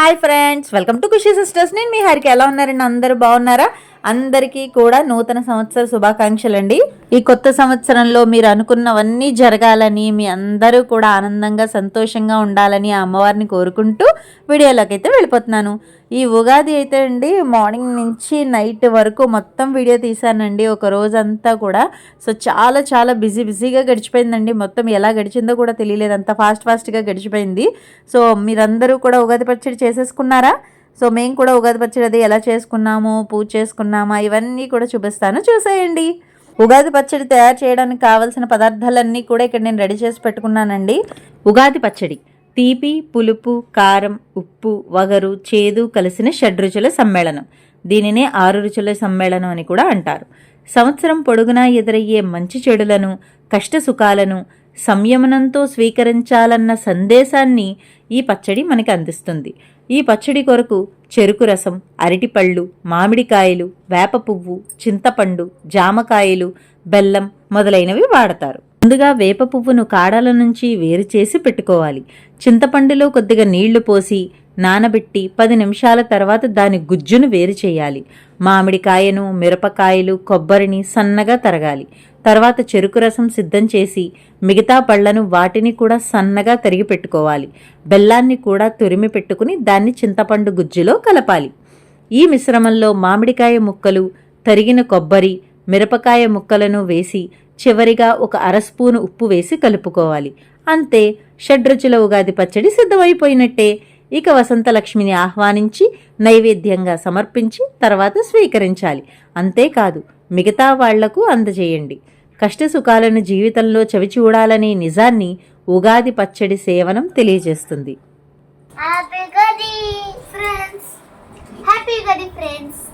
Hi friends welcome to Khushi sisters నేను మీ హరికి ఎలా ఉన్నారండి? అందరూ బాగున్నారా? అందరికీ కూడా నూతన సంవత్సర శుభాకాంక్షలు అండి ఈ కొత్త సంవత్సరంలో మీరు అనుకున్నవన్నీ జరగాలని మీ అందరూ కూడా ఆనందంగా సంతోషంగా ఉండాలని ఆ అమ్మవారిని కోరుకుంటూ వీడియోలోకి అయితే వెళ్ళిపోతున్నాను. ఈ ఉగాది అయితే అండి మార్నింగ్ నుంచి నైట్ వరకు మొత్తం వీడియో తీశానండి. ఒక రోజంతా కూడా. సో చాలా చాలా బిజీ బిజీగా గడిచిపోయిందండి. మొత్తం ఎలా గడిచిందో కూడా తెలియలేదు. అంత ఫాస్ట్ ఫాస్ట్గా గడిచిపోయింది. సో మీరందరూ కూడా ఉగాది పచ్చడి చేసేసుకున్నారా? సో మేము కూడా ఉగాది పచ్చడి అది ఎలా చేసుకున్నాము పూజ చేసుకున్నామా ఇవన్నీ కూడా చూపిస్తాను. చూసేయండి. ఉగాది పచ్చడి తయారు చేయడానికి కావాల్సిన పదార్థాలన్నీ కూడా ఇక్కడ నేను రెడీ చేసి పెట్టుకున్నానండి. ఉగాది పచ్చడి. తీపి పులుపు కారం ఉప్పు వగరు చేదు కలిసిన షడ్రుచుల సమ్మేళనం. దీనినే ఆరు రుచుల సమ్మేళనం అని కూడా అంటారు. సంవత్సరం పొడుగునా ఎదురయ్యే మంచి చెడులను కష్ట సుఖాలను సంయమనంతో స్వీకరించాలన్న సందేశాన్ని ఈ పచ్చడి మనకి అందిస్తుంది. ఈ పచ్చడి కొరకు చెరుకు రసం అరటిపళ్ళు మామిడికాయలు వేప పువ్వు చింతపండు జామకాయలు బెల్లం మొదలైనవి వాడతారు. ముందుగా వేప పువ్వును కాడల నుంచి వేరు చేసి పెట్టుకోవాలి. చింతపండులో కొద్దిగా నీళ్ళు పోసి నానబెట్టి పది నిమిషాల తర్వాత దాని గుజ్జును వేరు చేయాలి. మామిడికాయను మిరపకాయలు కొబ్బరిని సన్నగా తరగాలి. తర్వాత చెరుకు రసం సిద్ధం చేసి మిగతా పళ్ళను వాటిని కూడా సన్నగా తరిగి పెట్టుకోవాలి. బెల్లాన్ని కూడా తురిమి పెట్టుకుని దాన్ని చింతపండు గుజ్జులో కలపాలి. ఈ మిశ్రమంలో మామిడికాయ ముక్కలు తరిగిన కొబ్బరి మిరపకాయ ముక్కలను వేసి చివరిగా ఒక అర స్పూను ఉప్పు వేసి కలుపుకోవాలి. అంతే షడ్రుచుల ఉగాది పచ్చడి సిద్ధమైపోయినట్టే. ఇక వసంతలక్ష్మిని ఆహ్వానించి నైవేద్యంగా సమర్పించి తర్వాత స్వీకరించాలి. అంతేకాదు మిగతా వాళ్ళకు అందజేయండి. కష్టసుఖాలను జీవితంలో చవి చూడాలనే నిజాన్ని ఉగాది పచ్చడి సేవనం తెలియజేస్తుంది. హ్యాపీ ఫ్రెండ్స్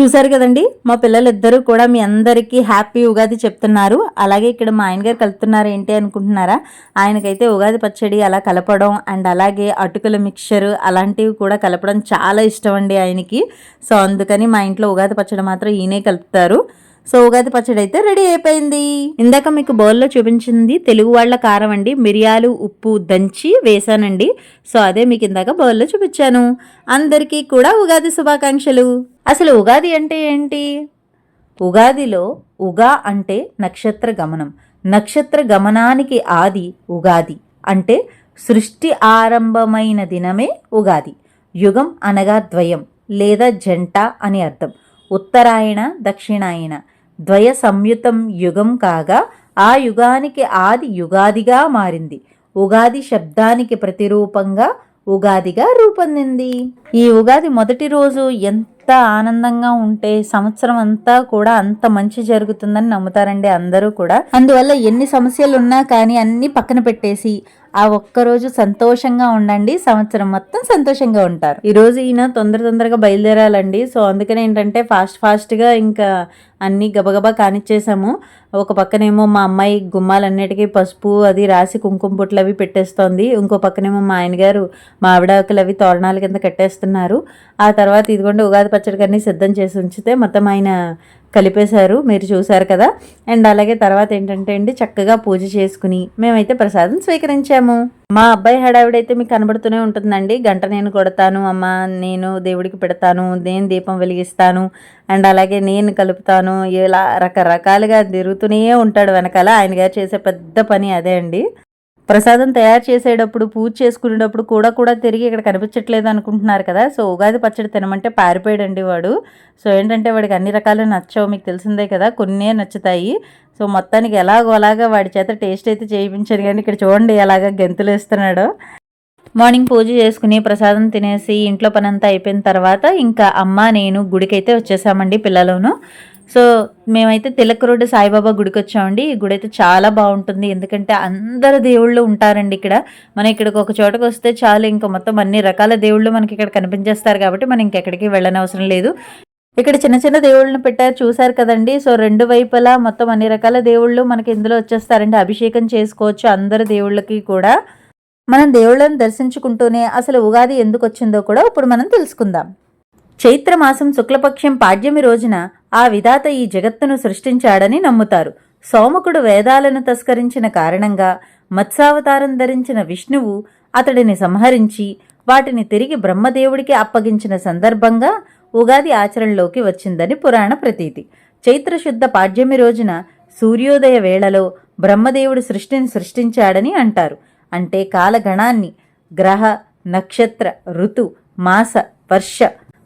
చూశారు కదండి? మా పిల్లలిద్దరూ కూడా మీ అందరికీ హ్యాపీ ఉగాది చెప్తున్నారు. అలాగే ఇక్కడ మా ఆయన గారు కలుపుతున్నారు ఏంటి అనుకుంటున్నారా? ఆయనకైతే ఉగాది పచ్చడి అలా కలపడం అండ్ అలాగే అటుకుల మిక్చర్ అలాంటివి కూడా కలపడం చాలా ఇష్టం అండి ఆయనకి. సో అందుకని మా ఇంట్లో ఉగాది పచ్చడి మాత్రం ఈయనే కలుపుతారు. సో ఉగాది పచ్చడి అయితే రెడీ అయిపోయింది. ఇందాక మీకు బౌల్లో చూపించింది తెలుగు వాళ్ళ కారం అండి. మిరియాలు ఉప్పు దంచి వేసానండి. సో అదే మీకు ఇందాక బౌల్లో చూపించాను. అందరికీ కూడా ఉగాది శుభాకాంక్షలు. అసలు ఉగాది అంటే ఏంటి? ఉగాదిలో ఉగా అంటే నక్షత్ర గమనం. నక్షత్ర గమనానికి ఆది ఉగాది అంటే సృష్టి ఆరంభమైన దినమే ఉగాది. యుగం అనగా ద్వయం లేదా జంట అని అర్థం. ఉత్తరాయణ దక్షిణాయన. ద్వయ సంయుతం యుగం కాగా ఆ యుగానికి ఆది యుగాదిగా మారింది. ఉగాది శబ్దానికి ప్రతిరూపంగా ఉగాదిగా రూపొందింది. ఈ ఉగాది మొదటి రోజు ఎంత ఆనందంగా ఉంటే సంవత్సరం అంతా కూడా అంత మంచి జరుగుతుందని నమ్ముతారండి అందరూ కూడా. అందువల్ల ఎన్ని సమస్యలు ఉన్నా కానీ అన్ని పక్కన పెట్టేసి ఆ ఒక్కరోజు సంతోషంగా ఉండండి. సంవత్సరం మొత్తం సంతోషంగా ఉంటారు. ఈ రోజు ఈయన తొందర తొందరగా బయలుదేరాలండి. సో అందుకనే ఏంటంటే ఫాస్ట్ ఫాస్ట్గా ఇంకా అన్నీ గబగబా కానిచ్చేసాము. ఒక పక్కనేమో మా అమ్మాయి గుమ్మాలన్నిటికీ పసుపు అది రాసి కుంకుమ బుట్లు అవి పెట్టేస్తోంది. ఇంకో పక్కనేమో మా ఆయన గారు మామిడాకులు అవి తోరణాల కింద కట్టేస్తున్నారు. ఆ తర్వాత ఇదిగోండి ఉగాది పచ్చడి కన్నీ సిద్ధం చేసి ఉంచితే మొత్తం ఆయన కలిపేశారు మీరు చూశారు కదా. అండ్ అలాగే తర్వాత ఏంటంటే అండి చక్కగా పూజ చేసుకుని మేమైతే ప్రసాదం స్వీకరించాము. మా అబ్బాయి హడావిడైతే మీకు కనబడుతూనే ఉంటుందండి. గంట నేను కొడతాను అమ్మ నేను దేవుడికి పెడతాను నేను దీపం వెలిగిస్తాను అండ్ అలాగే నేను కలుపుతాను ఇలా రకరకాలుగా తిరుగుతూనే ఉంటాడు వెనకాల. ఆయన గారు చేసే పెద్ద పని అదే అండి. ప్రసాదం తయారు చేసేటప్పుడు పూజ చేసుకునేటప్పుడు కూడా కూడా తిరిగి ఇక్కడ కనిపించట్లేదు అనుకుంటున్నారు కదా. సో ఉగాది పచ్చడి తినమంటే పారిపోయాడండి వాడు. సో ఏంటంటే వాడికి అన్ని రకాలు నచ్చవు మీకు తెలిసిందే కదా. కొన్నే నచ్చుతాయి. సో మొత్తానికి ఎలాగో అలాగా వాడి చేత టేస్ట్ అయితే చేయించాను కానీ ఇక్కడ చూడండి ఎలాగ గెంతులు వేస్తున్నాడో మార్నింగ్ పూజ చేసుకుని ప్రసాదం తినేసి ఇంట్లో పనంతా అయిపోయిన తర్వాత ఇంకా అమ్మ నేను గుడికైతే వచ్చేసామండి పిల్లలను. సో మేమైతే తిలక్ రోడ్డు సాయిబాబా గుడికి వచ్చామండి. ఈ గుడి అయితే చాలా బాగుంటుంది. ఎందుకంటే అందరు దేవుళ్ళు ఉంటారండి ఇక్కడ. మనం ఇక్కడికి ఒక చోటకు వస్తే చాలు. ఇంకా మొత్తం అన్ని రకాల దేవుళ్ళు మనకి ఇక్కడ కనిపించేస్తారు కాబట్టి మనం ఇంకెక్కడికి వెళ్ళనవసరం లేదు. ఇక్కడ చిన్న చిన్న దేవుళ్ళని పెట్టారు. చూసారు కదండి. సో రెండు వైపులా మొత్తం అన్ని రకాల దేవుళ్ళు మనకి ఇందులో వచ్చేస్తారండి. అభిషేకం చేసుకోవచ్చు అందరు దేవుళ్ళకి కూడా. మనం దేవుళ్ళని దర్శించుకుంటూనే అసలు ఉగాది ఎందుకు వచ్చిందో కూడా ఇప్పుడు మనం తెలుసుకుందాం. చైత్రమాసం శుక్లపక్షం పాడ్యమి రోజున ఆ విధాత ఈ జగత్తును సృష్టించాడని నమ్ముతారు. సోమకుడు వేదాలను తస్కరించిన కారణంగా మత్స్యావతారం ధరించిన విష్ణువు అతడిని సంహరించి వాటిని తిరిగి బ్రహ్మదేవుడికి అప్పగించిన సందర్భంగా ఉగాది ఆచరణలోకి వచ్చిందని పురాణ ప్రతీతి. చైత్రశుద్ధ పాడ్యమి రోజున సూర్యోదయ వేళలో బ్రహ్మదేవుడు సృష్టిని సృష్టించాడని అంటారు. అంటే కాలగణాన్ని గ్రహ నక్షత్ర ఋతు మాస వర్ష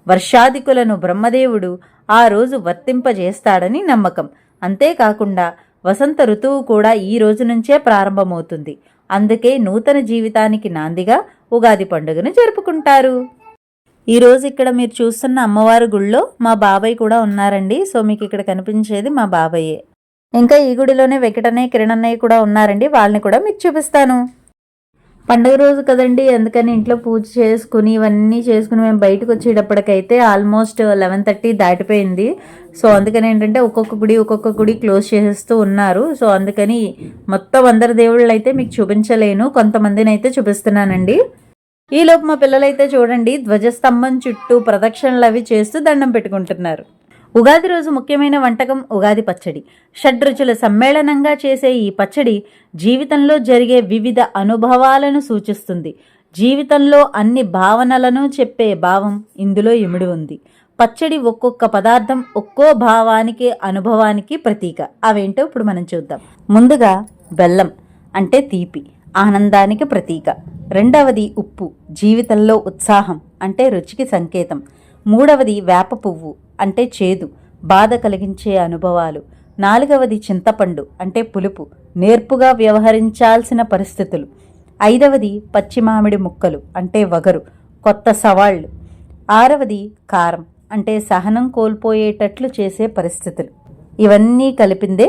వర్షాదికులను బ్రహ్మదేవుడు ఆ రోజు వర్తింపజేస్తాడని నమ్మకం. అంతేకాకుండా వసంత ఋతువు కూడా ఈ రోజు నుంచే ప్రారంభమవుతుంది. అందుకే నూతన జీవితానికి నాందిగా ఉగాది పండుగను జరుపుకుంటారు. ఈరోజు ఇక్కడ మీరు చూస్తున్న అమ్మవారి గుళ్ళో మా బాబాయ్ కూడా ఉన్నారండి. సో మీకు ఇక్కడ కనిపించేది మా బాబాయే. ఇంకా ఈ గుడిలోనే వెంకటన్నయ్య కిరణన్నయ్య కూడా ఉన్నారండి. వాళ్ళని కూడా మీకు చూపిస్తాను. పండుగ రోజు కదండి అందుకని ఇంట్లో పూజ చేసుకుని ఇవన్నీ చేసుకుని మేము బయటకు వచ్చేటప్పటికైతే ఆల్మోస్ట్ లెవెన్ థర్టీ దాటిపోయింది. సో అందుకని ఏంటంటే ఒక్కొక్క గుడి ఒక్కొక్క గుడి క్లోజ్ చేసేస్తూ ఉన్నారు. సో అందుకని మొత్తం అందరి దేవుళ్ళు అయితే మీకు చూపించలేను. కొంతమందిని అయితే చూపిస్తున్నానండి. ఈలోపు మా పిల్లలైతే చూడండి ధ్వజస్తంభం చుట్టూ ప్రదక్షిణలు అవి చేస్తూ దండం పెట్టుకుంటున్నారు. ఉగాది రోజు ముఖ్యమైన వంటకం ఉగాది పచ్చడి. షడ్రుచుల సమ్మేళనంగా చేసే ఈ పచ్చడి జీవితంలో జరిగే వివిధ అనుభవాలను సూచిస్తుంది. జీవితంలో అన్ని భావనలను చెప్పే భావం ఇందులో ఇమిడి ఉంది. పచ్చడి ఒక్కొక్క పదార్థం ఒక్కో భావానికి అనుభవానికి ప్రతీక. అవేంటో ఇప్పుడు మనం చూద్దాం. ముందుగా బెల్లం అంటే తీపి ఆనందానికి ప్రతీక. రెండవది ఉప్పు జీవితంలో ఉత్సాహం అంటే రుచికి సంకేతం. మూడవది వేప పువ్వు అంటే చేదు బాధ కలిగించే అనుభవాలు. నాలుగవది చింతపండు అంటే పులుపు నేర్పుగా వ్యవహరించాల్సిన పరిస్థితులు. ఐదవది పచ్చి మామిడి ముక్కలు అంటే వగరు కొత్త సవాళ్ళు ఆరవది కారం అంటే సహనం కోల్పోయేటట్లు చేసే పరిస్థితులు. ఇవన్నీ కలిపిందే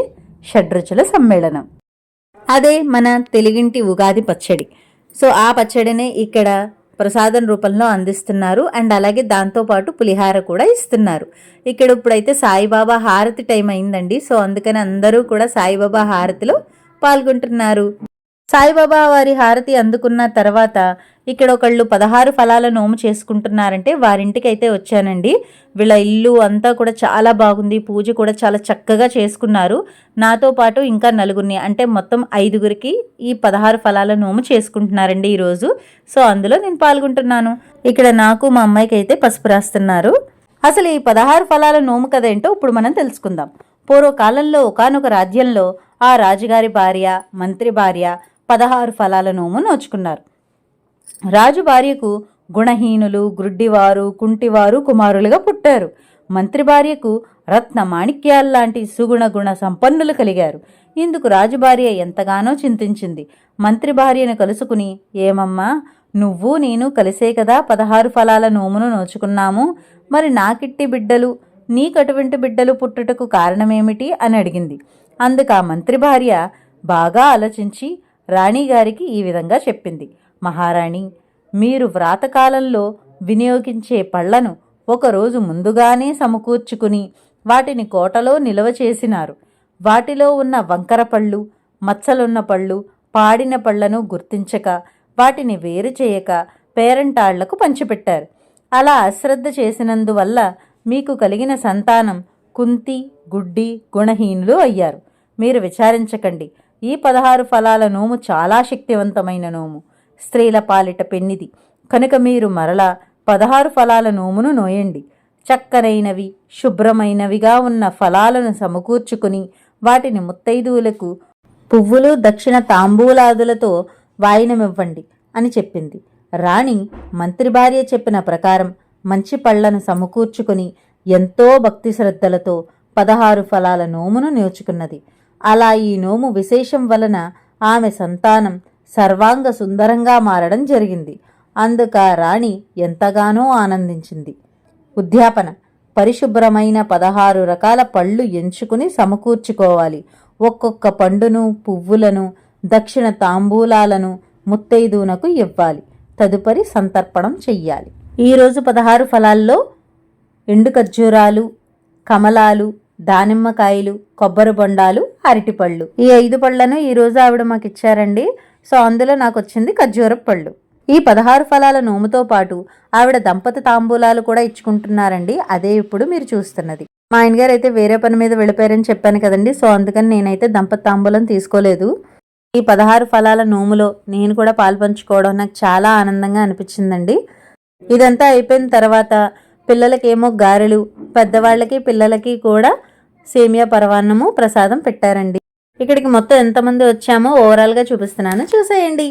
షడ్రుచుల సమ్మేళనం. అదే మన తెలుగింటి ఉగాది పచ్చడి. సో ఆ పచ్చడినే ఇక్కడ ప్రసాదం రూపంలో అందిస్తున్నారు. అండ్ అలాగే దాంతోపాటు పులిహార కూడా ఇస్తున్నారు. ఇక్కడ ఇప్పుడైతే సాయిబాబా హారతి టైం అయిందండి. సో అందుకని అందరూ కూడా సాయిబాబా హారతిలో పాల్గొంటున్నారు. సాయిబాబా వారి హారతి అందుకున్న తర్వాత ఇక్కడ ఒకళ్ళు పదహారు ఫలాల నోము చేసుకుంటున్నారంటే వారింటికి అయితే వచ్చానండి. వీళ్ళ ఇల్లు అంతా కూడా చాలా బాగుంది. పూజ కూడా చాలా చక్కగా చేసుకున్నారు. నాతో పాటు ఇంకా నలుగురిని అంటే మొత్తం ఐదుగురికి ఈ పదహారు ఫలాల నోము చేసుకుంటున్నారండి ఈరోజు. సో అందులో నేను పాల్గొంటున్నాను. ఇక్కడ నాకు మా అమ్మాయికి అయితే పసుపు రాస్తున్నారు. అసలు ఈ పదహారు ఫలాల నోము కథ ఏంటో ఇప్పుడు మనం తెలుసుకుందాం. పూర్వకాలంలో ఒకానొక రాజ్యంలో ఆ రాజుగారి భార్య మంత్రి భార్య పదహారు ఫలాల నోము నోచుకున్నారు. రాజు భార్యకు గుణహీనులు గ్రుడ్డివారు కుంటివారు కుమారులుగా పుట్టారు. మంత్రి భార్యకు రత్న మాణిక్యాల్లాంటి సుగుణ గుణ సంపన్నులు కలిగారు. ఇందుకు రాజు భార్య ఎంతగానో చింతించింది. మంత్రి భార్యను కలుసుకుని ఏమమ్మా నువ్వు నేను కలిసే కదా పదహారు ఫలాల నోమును నోచుకున్నాము. మరి నాకిట్టి బిడ్డలు నీకటువంటి బిడ్డలు పుట్టుటకు కారణమేమిటి? అని అడిగింది. అందుకు ఆ మంత్రి భార్య బాగా ఆలోచించి రాణిగారికి ఈ విధంగా చెప్పింది. మహారాణి మీరు వ్రాతకాలంలో వినియోగించే పళ్ళను ఒకరోజు ముందుగానే సమకూర్చుకుని వాటిని కోటలో నిల్వ చేసినారు. వాటిలో ఉన్న వంకర పళ్ళు మచ్చలున్న పళ్ళు పాడిన పళ్ళను గుర్తించక వాటిని వేరు చేయక పేరంటాళ్ళకు పంచిపెట్టారు. అలా అశ్రద్ధ చేసినందువల్ల మీకు కలిగిన సంతానం కుంతి గుడ్డి గుణహీనులు అయ్యారు. మీరు విచారించకండి. ఈ పదహారు ఫలాల నోము చాలా శక్తివంతమైన నోము. స్త్రీల పాలిట పెన్నిది. కనుక మీరు మరలా పదహారు ఫలాల నోమును నోయండి. చక్కనైనవి శుభ్రమైనవిగా ఉన్న ఫలాలను సమకూర్చుకుని వాటిని ముత్తైదువులకు పువ్వులు దక్షిణ తాంబూలాదులతో వాయినమివ్వండి అని చెప్పింది. రాణి మంత్రి భార్య చెప్పిన ప్రకారం మంచి పళ్ళను సమకూర్చుకుని ఎంతో భక్తి శ్రద్ధలతో పదహారు ఫలాల నోమును నేర్చుకున్నది. అలా ఈ నోము విశేషం వలన ఆమె సంతానం సర్వాంగ సుందరంగా మారడం జరిగింది. అందుక రాణి ఎంతగానో ఆనందించింది. ఉద్యాపన. పరిశుభ్రమైన పదహారు రకాల పళ్ళు ఎంచుకుని సమకూర్చుకోవాలి. ఒక్కొక్క పండును పువ్వులను దక్షిణ తాంబూలాలను ముత్తైదువునకు ఇవ్వాలి. తదుపరి సంతర్పణం చెయ్యాలి. ఈరోజు పదహారు ఫలాల్లో ఎండు ఖర్జూరాలు కమలాలు దానిమ్మకాయలు కొబ్బరి బొండాలు అరటిపళ్ళు. ఈ ఐదు పళ్ళను ఈరోజు ఆవిడ మాకు ఇచ్చారండి సో అందులో నాకు వచ్చింది ఖర్జూరపు పళ్ళు. ఈ పదహారు ఫలాల నోముతో పాటు ఆవిడ దంపతి తాంబూలాలు కూడా ఇచ్చుకుంటున్నారండి. అదే ఇప్పుడు మీరు చూస్తున్నది. మా ఆయనగారు అయితే వేరే పని మీద వెళ్ళిపోయారని చెప్పాను కదండి. సో అందుకని నేనైతే దంపతి తాంబూలం తీసుకోలేదు. ఈ పదహారు ఫలాల నోములో నేను కూడా పాల్పంచుకోవడం నాకు చాలా ఆనందంగా అనిపించిందండి. ఇదంతా అయిపోయిన తర్వాత పిల్లలకేమో గారెలు పెద్దవాళ్ళకి పిల్లలకి కూడా సేమియా పరవాన్నము ప్రసాదం పెట్టారండి. ఇక్కడికి మొత్తం ఎంతమంది వచ్చామో ఓవరాల్గా చూపిస్తున్నాను. చూసేయండి.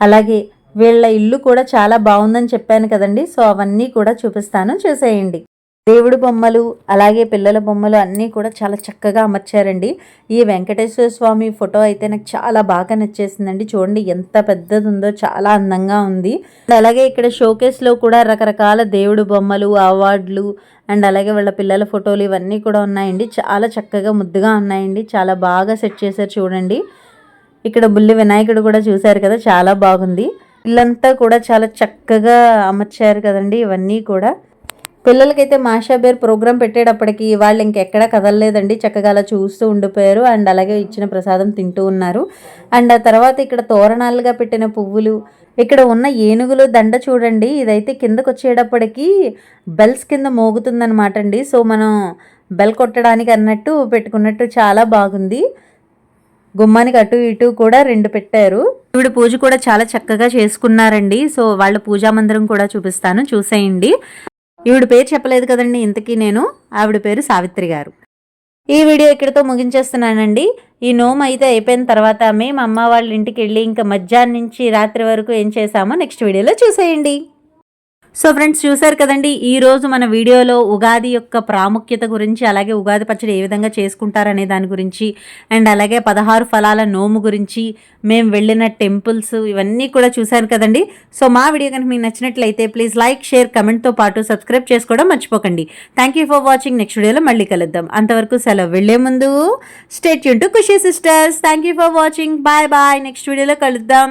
అలాగే వీళ్ళ ఇల్లు కూడా చాలా బాగుందని చెప్పాను కదండి. సో అవన్నీ కూడా చూపిస్తాను. చూసేయండి. దేవుడి బొమ్మలు అలాగే పిల్లల బొమ్మలు అన్నీ కూడా చాలా చక్కగా అమర్చారండి. ఈ వెంకటేశ్వర స్వామి ఫోటో అయితే నాకు చాలా బాగా నచ్చేసిందండి. చూడండి ఎంత పెద్దది ఉందో చాలా అందంగా ఉంది. అలాగే ఇక్కడ షోకేస్లో కూడా రకరకాల దేవుడి బొమ్మలు అవార్డులు అండ్ అలాగే వాళ్ళ పిల్లల ఫోటోలు ఇవన్నీ కూడా ఉన్నాయండి. చాలా చక్కగా ముద్దుగా ఉన్నాయండి. చాలా బాగా సెట్ చేశారు చూడండి. ఇక్కడ బుల్లి వినాయకుడు కూడా చూశారు కదా చాలా బాగుంది. ఇల్లంతా కూడా చాలా చక్కగా అమర్చారు కదండి ఇవన్నీ కూడా. పిల్లలకైతే మాషా బేర్ ప్రోగ్రామ్ పెట్టేటప్పటికి వాళ్ళు ఇంకెక్కడా కదలలేదండి. చక్కగా అలా చూస్తూ ఉండిపోయారు. అండ్ అలాగే ఇచ్చిన ప్రసాదం తింటూ ఉన్నారు. అండ్ ఆ తర్వాత ఇక్కడ తోరణాలుగా పెట్టిన పువ్వులు ఇక్కడ ఉన్న ఏనుగులు దండ చూడండి. ఇదైతే కిందకు వచ్చేటప్పటికి బెల్స్ కింద మోగుతుందన్నమాట అండి. సో మనం బెల్ కొట్టడానికి అన్నట్టు పెట్టుకున్నట్టు చాలా బాగుంది. గుమ్మానికి అటు ఇటు కూడా రెండు పెట్టారు. ఈవిడ పూజ కూడా చాలా చక్కగా చేసుకున్నారండి. సో వాళ్ళ పూజా మందిరం కూడా చూపిస్తాను. చూసేయండి. ఈవిడ పేరు చెప్పలేదు కదండి ఇంతకీ నేను. ఆవిడ పేరు సావిత్రి గారు. ఈ వీడియో ఇక్కడితో ముగించేస్తున్నానండి. ఈ నోమ్ అయితే అయిపోయిన తర్వాత మేము అమ్మ వాళ్ళ ఇంటికి వెళ్ళి ఇంకా మధ్యాహ్నం నుంచి రాత్రి వరకు ఏం చేసామో నెక్స్ట్ వీడియోలో చూసేయండి. సో ఫ్రెండ్స్ చూసారు కదండి ఈరోజు మన వీడియోలో ఉగాది యొక్క ప్రాముఖ్యత గురించి అలాగే ఉగాది పచ్చడి ఏ విధంగా చేసుకుంటారనే దాని గురించి అండ్ అలాగే పదహారు ఫలాల నోము గురించి మేము వెళ్ళిన టెంపుల్స్ ఇవన్నీ కూడా చూశారు కదండి. సో మా వీడియో కనుక మీకు నచ్చినట్లయితే ప్లీజ్ లైక్ షేర్ కమెంట్తో పాటు సబ్స్క్రైబ్ చేసుకోవడం మర్చిపోకండి. Thank you for watching next వీడియోలో మళ్ళీ కలుద్దాం. అంతవరకు సెలవు వెళ్ళే ముందు stay Yoon to Khushi sisters thank you for watching bye bye next వీడియోలో కలుద్దాం.